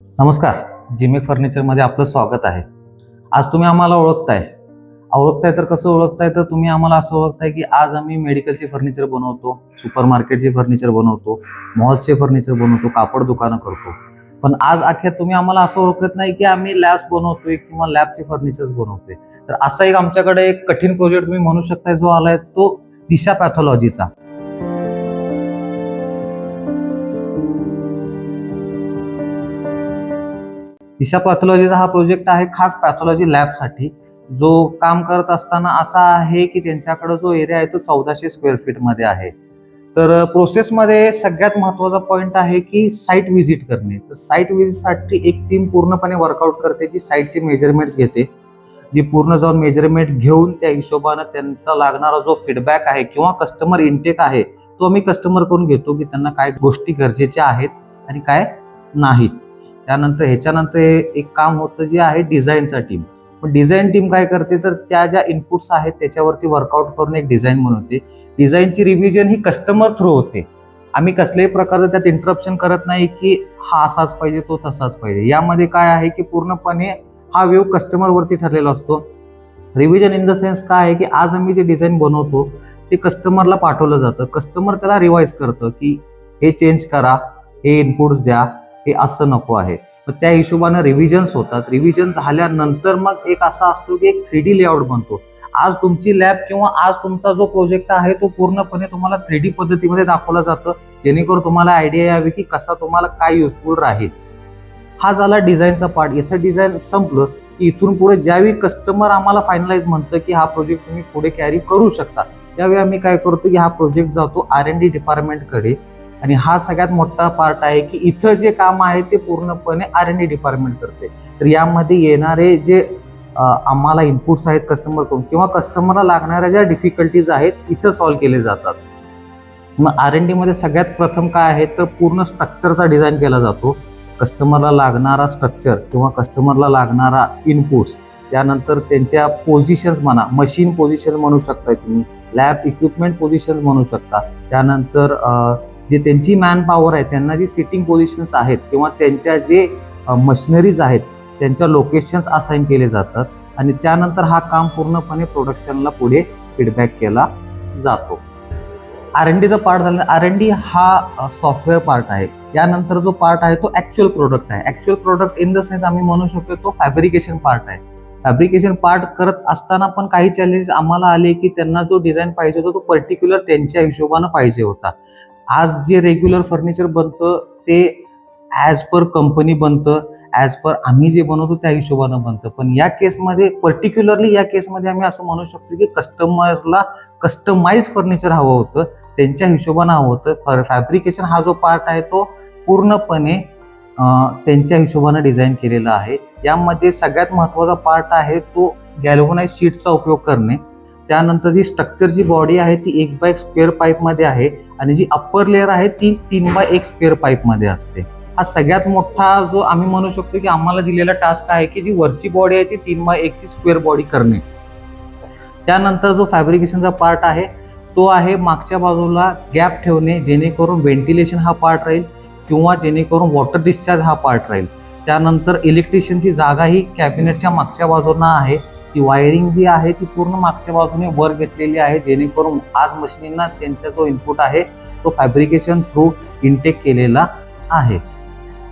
नमस्कार जिमे फर्निचरमध्ये आपलं स्वागत आहे. आज तुम्ही आम्हाला ओळखताय. ओळखताय तर कसं ओळखताय? तर तुम्ही आम्हाला असं ओळखताय की आज आम्ही मेडिकलचे फर्निचर बनवतो सुपर मार्केटचे फर्निचर बनवतो मॉल्सचे फर्निचर बनवतो कापड दुकानं करतो. पण आज अखेर तुम्ही आम्हाला असं ओळखत नाही की आम्ही लॅब्स बनवतोय किंवा लॅबचे फर्निचर्स बनवतोय. तर असा एक आमच्याकडे एक कठीण प्रोजेक्ट तुम्ही म्हणू शकताय जो आलाय तो दिशा पॅथॉलॉजीचा. दिशा पॅथॉलॉजीचा हा प्रोजेक्ट आहे खास पॅथॉलॉजी लॅबसाठी जो काम करत असताना असा आहे की त्यांच्याकडं जो एरिया आहे तो चौदाशे स्क्वेअर फीटमध्ये आहे. तर प्रोसेसमध्ये सगळ्यात महत्त्वाचा पॉईंट आहे की साईट व्हिजिट करणे. तर साईट व्हिजिटसाठी एक टीम पूर्णपणे वर्कआउट करते जी साईटचे मेजरमेंट्स घेते. जी पूर्ण जाऊन मेजरमेंट घेऊन त्या हिशोबानं त्यांचा लागणारा जो फीडबॅक आहे किंवा कस्टमर इनटेक आहे तो आम्ही कस्टमरकडून घेतो की त्यांना काय गोष्टी गरजेच्या आहेत आणि काय नाहीत. त्यानंतर ह्याच्यानंतर हे एक काम होतं जे आहे डिझाईनचा टीम पण डिझाईन टीम काय करते? तर त्या ज्या इनपुट्स आहेत त्याच्यावरती वर्कआउट करून एक डिझाईन बनवते. डिझाईनची रिव्हिजन ही कस्टमर थ्रू होते. आम्ही कसल्याही प्रकारचं त्यात इंटरप्शन करत नाही की हा असाच पाहिजे तो तसाच पाहिजे. यामध्ये काय आहे की पूर्णपणे हा वेव कस्टमरवरती ठरलेला असतो. रिव्हिजन इन द सेन्स काय आहे की आज आम्ही जे डिझाईन बनवतो ते कस्टमरला पाठवलं जातं. कस्टमर त्याला रिवाईज करतं की हे चेंज करा हे इनपुट्स द्या. हे असं नको आहे. तर त्या हिशोबानं रिव्हिजन्स होतात. रिव्हिजन झाल्यानंतर मग एक असा असतो की एक थ्री डी लेआउट बनतो. आज तुमची लॅब किंवा आज तुमचा जो प्रोजेक्ट आहे तो पूर्णपणे तुम्हाला थ्री डी पद्धतीमध्ये दाखवला जातं. जेणेकरून तुम्हाला आयडिया यावी की कसा तुम्हाला काय युजफुल राहील. हा झाला डिझाईनचा पार्ट इथं डिझाईन संपलं की इथून पुढे ज्यावेळी कस्टमर आम्हाला फायनलाइज म्हणतं की हा प्रोजेक्ट तुम्ही पुढे कॅरी करू शकता त्यावेळी आम्ही काय करतो की हा प्रोजेक्ट जातो आर एन डी डिपार्टमेंटकडे आणि हा सगळ्यात मोठा पार्ट आहे की इथं जे काम आहे ते पूर्णपणे आर एन डी डिपार्टमेंट करते. तर यामध्ये येणारे जे आम्हाला इनपुट्स आहेत कस्टमरकडून किंवा कस्टमरला लागणाऱ्या ज्या डिफिकल्टीज आहेत इथं सॉल्व्ह केले जातात. मग आर एन डीमध्ये सगळ्यात प्रथम काय आहे तर पूर्ण स्ट्रक्चरचा डिझाईन केला जातो. कस्टमरला लागणारा स्ट्रक्चर किंवा कस्टमरला लागणारा इनपुट्स त्यानंतर त्यांच्या पोझिशन्स म्हणा मशीन पोझिशन म्हणू शकता तुम्ही लॅब इक्विपमेंट पोझिशन म्हणू शकता. त्यानंतर जे त्यांची मॅन पॉवर आहे त्यांना जी सिटिंग पोझिशन्स आहेत किंवा त्यांच्या जे मशिनरीज आहेत त्यांच्या लोकेशन्स असाइन केले जातात आणि त्यानंतर हा काम पूर्णपणे प्रोडक्शनला पुढे फीडबॅक केला जातो. आर एन डीचा पार्ट झाला. आर एन डी हा सॉफ्टवेअर पार्ट आहे. यानंतर जो पार्ट आहे तो ॲक्च्युअल प्रोडक्ट आहे. Actual product in the sense आम्ही म्हणू शकतो तो फॅब्रिकेशन पार्ट आहे. फॅब्रिकेशन पार्ट करत असताना पण काही चॅलेंजेस आम्हाला आले की त्यांना जो डिझाईन पाहिजे होता तो पर्टिक्युलर त्यांच्या हिशोबानं पाहिजे होता. आज जे रेग्युलर फर्निचर बनतं ते ॲज पर कंपनी बनतं ॲज पर आम्ही जे बनवतो त्या हिशोबानं बनतं. पण या केसमध्ये पर्टिक्युलरली या केसमध्ये आम्ही असं म्हणू शकतो की कस्टमरला कस्टमाइज फर्निचर हवं होतं त्यांच्या हिशोबानं हवं होतं. फॅब्रिकेशन हा जो पार्ट आहे तो पूर्णपणे त्यांच्या हिशोबानं डिझाईन केलेला आहे. यामध्ये सगळ्यात महत्त्वाचा पार्ट आहे तो गॅल्वनाइज शीटचा उपयोग करणे. त्यानंतर जी स्ट्रक्चरची बॉडी आहे ती एक बाय एक स्क्वेअर पाईपमध्ये आहे आणि जी अप्पर लेअर आहे ती तीन बाय एक स्क्वेअर पाईपमध्ये असते. हा सगळ्यात मोठा जो आम्ही म्हणू शकतो की आम्हाला दिलेला टास्क आहे की जी वरची बॉडी आहे ती तीन बाय एकची स्क्वेअर बॉडी करणे. त्यानंतर जो फॅब्रिकेशनचा पार्ट आहे तो आहे मागच्या बाजूला गॅप ठेवणे जेणेकरून व्हेंटिलेशन हा पार्ट राहील किंवा जेणेकरून वॉटर डिस्चार्ज हा पार्ट राहील. त्यानंतर इलेक्ट्रिशियनची जागा ही कॅबिनेटच्या मागच्या बाजूला आहे. ती वायरिंग जी आहे ती पूर्ण मागच्या बाजूने वर घेतलेली आहे जेणेकरून आज मशिनींना त्यांचा जो इनपुट आहे तो फॅब्रिकेशन थ्रू इनटेक केलेला आहे.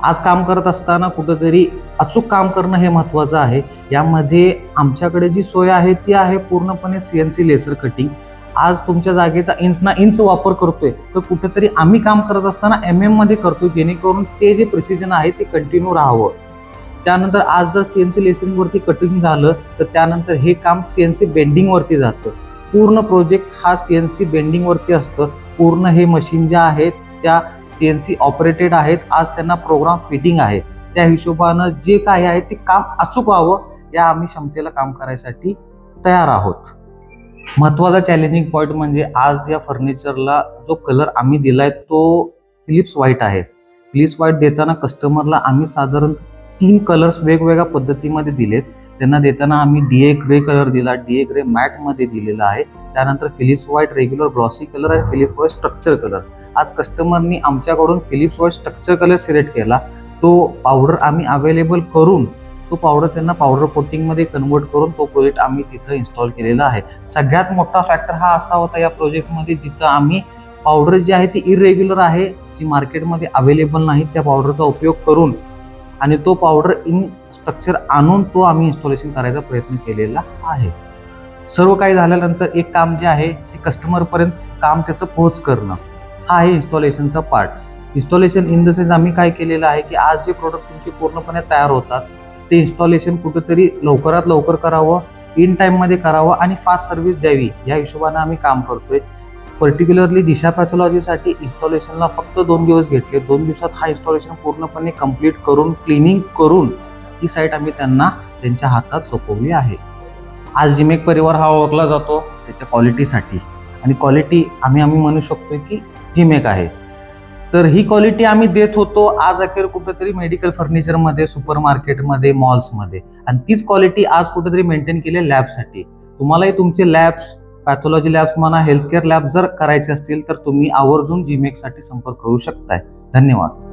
आज काम करत असताना कुठंतरी अचूक काम करणं हे महत्त्वाचं आहे. यामध्ये आमच्याकडे जी सोय आहे ती आहे पूर्णपणे C N C laser cutting आज तुमच्या जागेचा इंच ना इंच वापर करतोय तर कुठेतरी आम्ही काम करत असताना एम एममध्ये करतोय जेणेकरून ते जे प्रिसिजन आहे ते कंटिन्यू राहावं. त्यानंतर आज जर सी एन सी लेसिंगवरती कटिंग झालं तर त्यानंतर हे काम सी एन सी बेंडिंगवरती जातं. पूर्ण प्रोजेक्ट हा सी एन सी बेंडिंगवरती असतं. पूर्ण हे मशीन ज्या आहेत त्या सी एन सी ऑपरेटेड आहेत. आज त्यांना प्रोग्राम फिटिंग आहे. त्या हिशोबानं जे काही आहे ते काम अचूक व्हावं या आम्ही क्षमतेला काम करायसाठी तयार आहोत. महत्त्वाचा चॅलेंजिंग पॉईंट म्हणजे आज या फर्निचरला जो कलर आम्ही दिलाय तो फिलिप्स व्हाईट आहे. फिलिप्स व्हाईट देताना कस्टमरला आम्ही साधारण तीन कलर्स वेगवेगळ्या पद्धतीमध्ये दिलेत. त्यांना देताना आम्ही डी ए ग्रे कलर दिला डी ए ग्रे मॅटमध्ये दिलेला आहे. त्यानंतर Philips white regular glossy colour आणि फिलिप्स व्हाईट स्ट्रक्चर कलर आज कस्टमरनी आमच्याकडून Philips white structure colour select केला. तो पावडर आम्ही अवेलेबल करून तो पावडर त्यांना पावडर कोटिंगमध्ये कन्वर्ट करून तो प्रोजेक्ट आम्ही तिथं इन्स्टॉल केलेला आहे. सगळ्यात मोठा फॅक्टर हा असा होता या प्रोजेक्टमध्ये जिथं आम्ही पावडर जी आहे ती इरेग्युलर आहे जी मार्केटमध्ये अवेलेबल नाही त्या पावडरचा उपयोग करून आणि तो पावडर इन स्ट्रक्चर आणून तो आम्ही इन्स्टॉलेशन करायचा प्रयत्न केलेला आहे. सर्व काही झाल्यानंतर एक काम जे आहे ते कस्टमरपर्यंत काम त्याचं पोहोच करणं हा आहे इन्स्टॉलेशनचा part installation in the sense आम्ही काय केलेलं आहे की आज जे प्रोडक्ट तुमचे पूर्णपणे तयार होतात ते इन्स्टॉलेशन कुठेतरी लवकरात लवकर करावं इन टाईममध्ये करावं आणि फास्ट सर्व्हिस द्यावी या हिशोबाने आम्ही काम करतोय. पर्टिक्युलरली दिशा पॅथॉलॉजीसाठी इन्स्टॉलेशनला फक्त दोन दिवस घेतले. दोन दिवसात हा इन्स्टॉलेशन पूर्णपणे कंप्लीट करून क्लिनिंग करून ही साईट आम्ही त्यांना त्यांच्या हातात सोपवली आहे. आज जिमेक परिवार हा ओळखला जातो त्याच्या क्वालिटीसाठी आणि क्वालिटी आम्ही आम्ही म्हणू शकतो की जिमेक आहे. तर ही क्वालिटी आम्ही देत होतो आज अखेर कुठेतरी मेडिकल फर्निचरमध्ये सुपर मार्केटमध्ये मॉल्समध्ये आणि तीच क्वालिटी आज कुठेतरी मेंटेन केली आहे लॅबसाठी तुम्हालाही तुमचे लॅब्स पॅथॉलॉजी लॅब्स म्हणा हेल्थकेअर लॅब जर करायचे असतील तर तुम्ही आवर्जून जीमेकसाठी संपर्क करू शकताय. धन्यवाद.